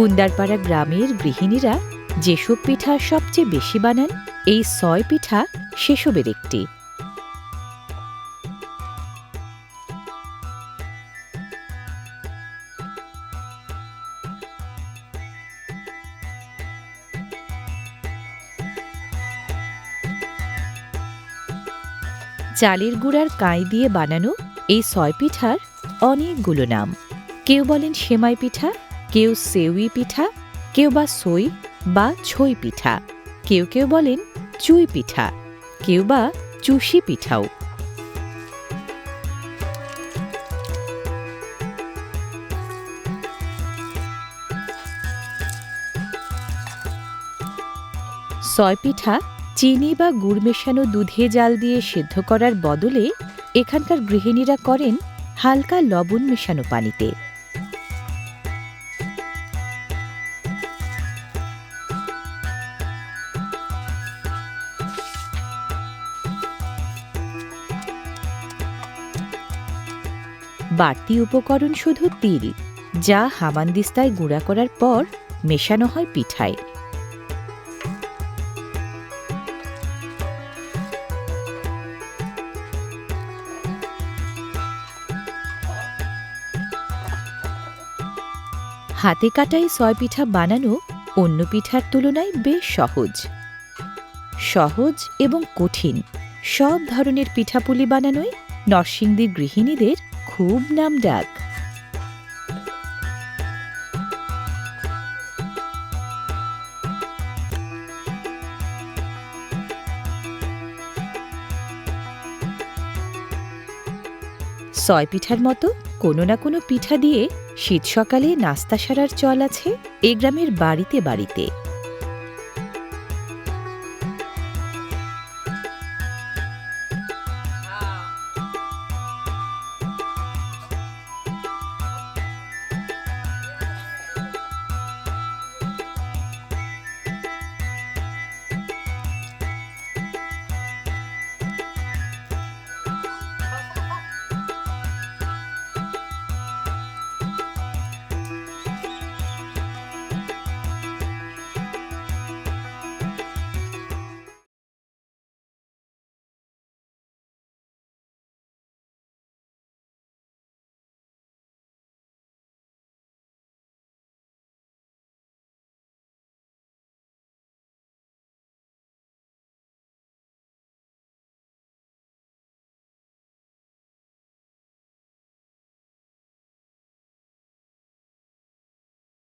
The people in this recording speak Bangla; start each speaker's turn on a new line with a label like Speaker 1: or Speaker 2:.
Speaker 1: কুন্দারপাড়া গ্রামের গৃহিণীরা যেসব পিঠা সবচেয়ে বেশি বানান, এই সয় পিঠা সেসবের একটি। চালের গুঁড়ার কাঁই দিয়ে বানানো এই সয় পিঠার অনেকগুলো নাম। কেউ বলেন সেমাই পিঠা কেউ সেউই পিঠা, কেউ বা সই বা ছই পিঠা। কেউ কেউ বলেন চুই পিঠা, কেউ বা চুষি পিঠাও। সয় পিঠা চিনি বা গুড় মেশানো দুধে জাল দিয়ে সেদ্ধ করার বদলে এখানকার গৃহিণীরা করেন হালকা লবণ মেশানো পানিতে। বাড়তি উপকরণ শুধু তিল, যা হামানদিস্তায় গুঁড়া করার পর মেশানো হয় পিঠায়। হাতে কাটাই সয় পিঠা বানানো অন্য পিঠার তুলনায় বেশ সহজ। সহজ এবং কঠিন, সব ধরনের পিঠাপুলি বানানোয় নরসিংদীর গৃহিণীদের খুব নাম ডাক সয় পিঠার মতো কোনো না কোনো পিঠা দিয়ে শীত সকালে নাস্তা সারার চল আছে এ গ্রামের বাড়িতে বাড়িতে।